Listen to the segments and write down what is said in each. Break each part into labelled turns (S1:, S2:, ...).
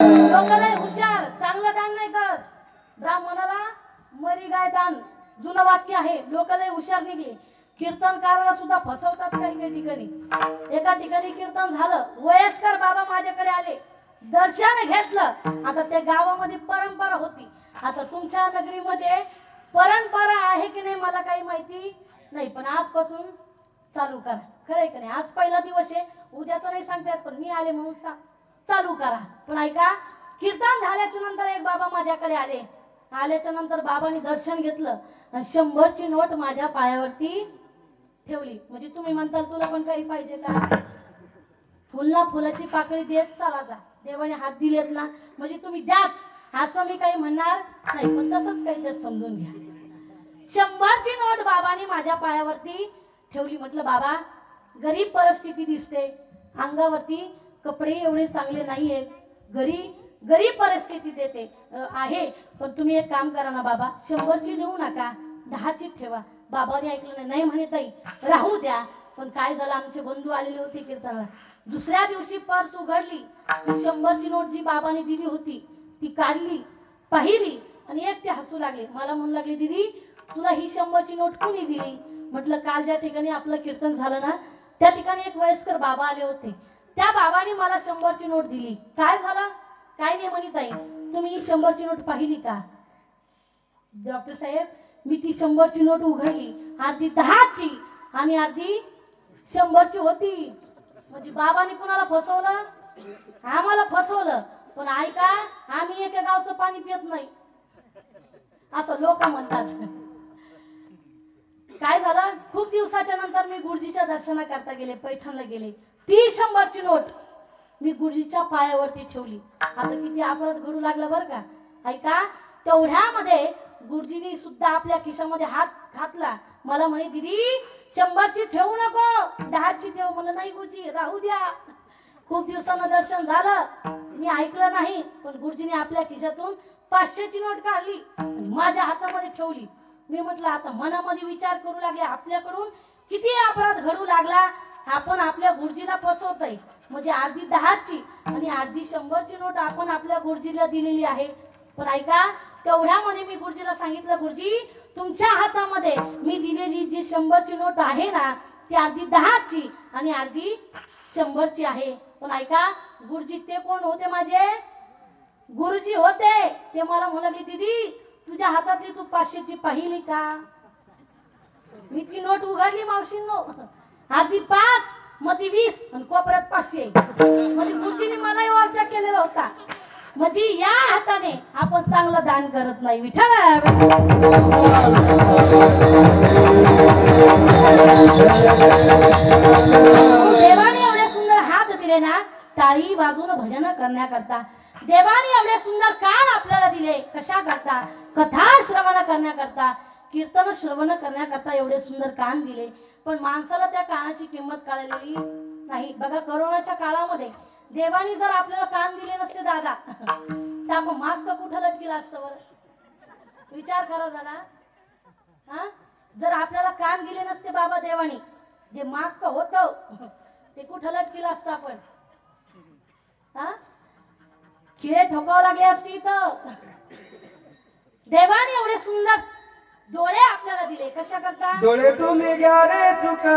S1: लोक लय हुशार? चांगलं दान नाही करत. ब्राह्मणाला मरी गाय दान. जुनं वाक्य आहे. लोक लय हुशार निघले. कीर्तनकाराला सुद्धा फसवतात काही काही ठिकाणी. एका ठिकाणी कीर्तन झालं. वयस्कर बाबा माझ्याकडे आले. दर्शन घेतलं. आता त्या गावामध्ये परंपरा होती. आता तुमच्या नगरीमध्ये परंपरा आहे की नाही मला काही माहिती नाही. पण आजपासून चालू करा. खरंय का नाही? आज पहिला दिवस आहे. उद्याचं नाही सांगतात पण मी आले म्हणून सांग. चालू करा. पण ऐका कीर्तन झाल्याच्यानंतर एक बाबा माझ्याकडे आले. आल्याच्यानंतर बाबांनी दर्शन घेतलं आणि शंभरची नोट माझ्या पायावरती ठेवली. म्हणजे तुम्ही म्हणताल तुला पण काही पाहिजे का? फुलना फुलाची पाकळी देत चाला जा. देवाने हात दिलेत ना. म्हणजे तुम्ही द्याच. असं मी काही म्हणणार नाही. पण तसंच काही तर समजून घ्या. शंभरची नोट बाबांनी माझ्या पायावरती ठेवली. म्हटलं बाबा गरीब परिस्थिती दिसते. अंगावरती कपडे एवढे चांगले नाही आहेत घरी गरीब परिस्थिती देते. आहे. पण तुम्ही एक काम करा ना बाबा शंभरची देऊ नका दहाची ठेवा. बाबाने ऐकलं नाही. नाही म्हणे ताई राहू द्या. पण काय झालं आमचे बंधू आलेले होते कीर्तनाला. दुसऱ्या दिवशी पर्स उघडली. ती शंभरची नोट जी बाबाने दिली होती ती काढली पाहिली आणि एकटे हसू लागले. मला म्हणू लागले दिदी तुला ही शंभरची नोट कोणी दिली? म्हटलं काल ज्या ठिकाणी आपलं कीर्तन झालं ना त्या ठिकाणी एक वयस्कर बाबा आले होते. त्या बाबाने मला शंभरची नोट दिली. काय झालं? काय नाही म्हणी ताई तुम्ही शंभरची नोट पाहिली का? डॉक्टर साहेब मी ती शंभरची नोट उघडली. अर्धी दहाची आणि अर्धी शंभरची होती. म्हणजे बाबाने कुणाला फसवलं? आम्हाला फसवलं. पण ऐका आम्ही एका गावचं पाणी पित नाही. असं लोक म्हणतात. काय झालं? खूप दिवसाच्या नंतर मी गुरुजीच्या दर्शना करता गेले पैठणला गेले. ती शंभरची नोट. मी गुरुजीच्या पायावरती ठेवली. आता किती अपराध घडू लागला बरं का? ऐका तेवढ्यामध्ये गुरुजीनी सुद्धा आपल्या खिशामध्ये हात घातला. मला म्हणे दिदी शंभरची ठेवू नको. दहाची ठेव मला नाही गुरुजी राहू द्या. खूप दिवसानं दर्शन झालं. मी ऐकलं नाही पण गुरुजीने आपल्या खिशातून पाचशेची नोट काढली आणि माझ्या हातामध्ये ठेवली. मी म्हटलं आता मनामध्ये विचार करू लागले. आपल्याकडून किती अपराध घडू लागला? आपण आपल्या गुरुजीला फसवतोय. म्हणजे अर्धी दहाची आणि अर्धी शंभरची नोट आपण आपल्या गुरुजीला दिलेली आहे. पण ऐका तेवढ्यामध्ये मी गुरुजीला सांगितलं गुरुजी तुमच्या हातामध्ये मी दिलेली जी शंभरची नोट आहे ना ती अर्धी दहाची आणि अर्धी शंभरची आहे. पण ऐका गुरुजी ते कोण होते माझे? गुरुजी होते. ते मला म्हणाले दीदी तुझ्या हातातली तू पाचशेची पाहिली का? मी ती नोट उघडली मावशींनो. आधी पाच मग ती वीस आणि कोपऱ्यात पाचशे. म्हणजे गुरुजीने मलाही वाचा केलेला होता. म्हणजे या हाताने आपण चांगलं दान करत नाही. विठ्ठल. देवाने एवढे सुंदर हात दिले ना टाळी बाजून भजन करण्याकरता. देवाने एवढे सुंदर कान आपल्याला दिले कशा करता कथा श्रवण करण्याकरता. कीर्तन श्रवण करण्याकरता एवढे सुंदर कान दिले. पण माणसाला त्या कानाची किंमत कळलेली नाही. बघा करोनाच्या काळामध्ये देवाने जर आपल्याला कान दिले नसते दादा तर आपण मास्क कुठं लटकेला असतं बरं विचार करा जरा. हा? जर आपल्याला कान दिले नसते बाबा देवानी जे मास्क होत ते कुठं लटकेलं असतं आपण? हा? खिळे ठोकावं लागले असती तर देवाने एवढे सुंदर डोळे आपल्याला दिले. कशा करता
S2: डोळे तुम्ही घ्या रे चुका.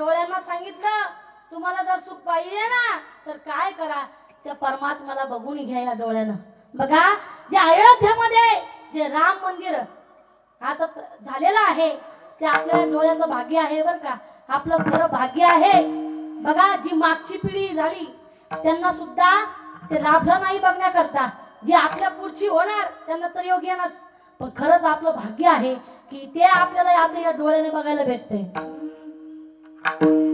S1: डोळ्यांना सांगितलं तुम्हाला जर सुख पाहिजे ना तर काय करा? त्या परमात्म्याला बघून घ्या या डोळ्यानं. बघा जे अयोध्येमध्ये जे राम मंदिर आता झालेलं आहे ते आपल्या डोळ्याचं भाग्य आहे बरं का. आपलं खरं भाग्य आहे. बघा जी मागची पिढी झाली त्यांना सुद्धा ते लाभलं नाही बघण्याकरता. जे आपल्या पुढची होणार त्यांना तर योग्य नस. पण खरंच आपलं भाग्य आहे की ते आपल्याला आता या डोळ्याने बघायला भेटते Thank you.